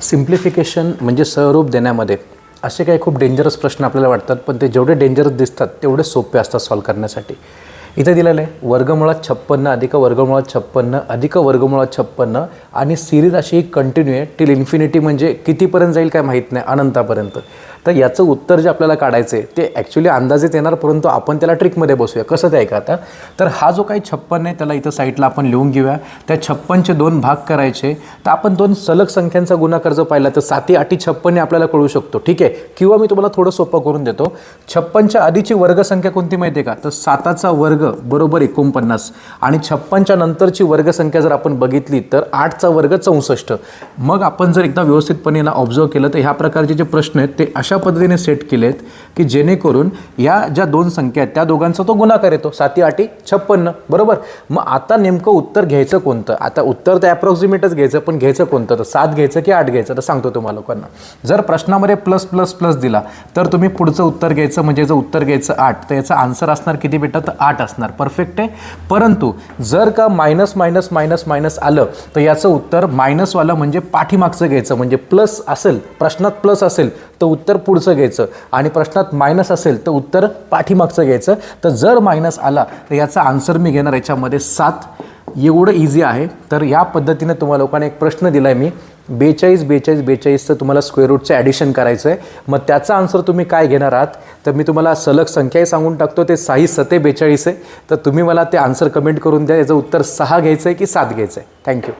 Simplification म्हणजे स्वरूप देण्यामध्ये असे काही खूप डेंजरस प्रश्न आपल्याला वाटतात पण ते जेवढे डेंजरस दिसतात तेवढे सोपे असतात सॉल्व करण्यासाठी. इथे दिलेलं आहे वर्गमुळात छप्पन्न अधिक वर्गमुळात छप्पन्न अधिक वर्गमुळात छप्पन्न आणि सिरीज अशी कंटिन्यू आहे टिल इन्फिनिटी म्हणजे कितीपर्यंत जाईल काय माहीत नाही अनंतापर्यंत. तर याचं उत्तर जे आपल्याला काढायचं आहे ते ॲक्च्युली अंदाजेत येणार परंतु आपण त्याला ट्रिकमध्ये बसूया. कसं ते ऐका आता. तर हा जो काही छप्पन आहे त्याला इथं साईडला आपण लिहून घेऊया. त्या छप्पनचे दोन भाग करायचे. तर आपण दोन सलग संख्यांचा गुणाकार जर पाहिला तर साती आठी छप्पन हे आपल्याला कळू शकतो. ठीक आहे? किंवा मी तुम्हाला थोडं सोपं करून देतो. छप्पनच्या आधीची वर्गसंख्या कोणती माहिती आहे का? तर साताचा वर्ग बरोबर एकोणपन्नास आणि छप्पनच्या नंतरची वर्गसंख्या जर आपण बघितली तर आठचा वर्ग चौसष्ट. मग आपण जर एकदा व्यवस्थितपणे याला ऑब्झर्व केलं तर ह्या प्रकारचे जे प्रश्न आहेत ते अशा पद्धतीने सेट केले आहेत की जेणेकरून या ज्या दोन संख्या आहेत त्या दोघांचा तो गुणाकार येतो. साती आठी छप्पन्न. बरोबर? मग आता नेमकं उत्तर घ्यायचं कोणतं? आता उत्तर तर ॲप्रॉक्सिमेटच घ्यायचं पण घ्यायचं कोणतं? तर सात घ्यायचं की आठ घ्यायचं? तर सांगतो तुम्हाला लोकांना. जर प्रश्नामध्ये प्लस प्लस प्लस दिला तर तुम्ही पुढचं उत्तर घ्यायचं म्हणजे जर उत्तर घ्यायचं आठ तर याचा आन्सर असणार किती बेटा? तर आठ असणार. परफेक्ट आहे. परंतु जर का मायनस मायनस मायनस मायनस आलं तर याचं उत्तर मायनसवालं म्हणजे पाठीमागचं घ्यायचं. म्हणजे प्लस असेल प्रश्नात प्लस असेल तर उत्तर पुढचं घ्यायचं. आणि प्रश्नात मायनस असेल तर उत्तर पाठीमागचं घ्यायचं. तर जर मायनस आला तर याचा आन्सर मी घेणार याच्यामध्ये सात. एवढं इझी आहे. तर या पद्धतीने तुम्हाला लोकांना एक प्रश्न दिला आहे मी. बेचाळीस बेचाळीस बेचाळीसचं तुम्हाला स्क्वेअर रूटचं ॲडिशन करायचं आहे मग त्याचा आन्सर तुम्ही काय घेणार आहात? तर मी तुम्हाला सलग संख्याही सांगून टाकतो. ते साही सते बेचाळीस आहे. तर तुम्ही मला ते आन्सर कमेंट करून द्या. याचं उत्तर सहा घ्यायचं आहे की सात घ्यायचं आहे थँक्यू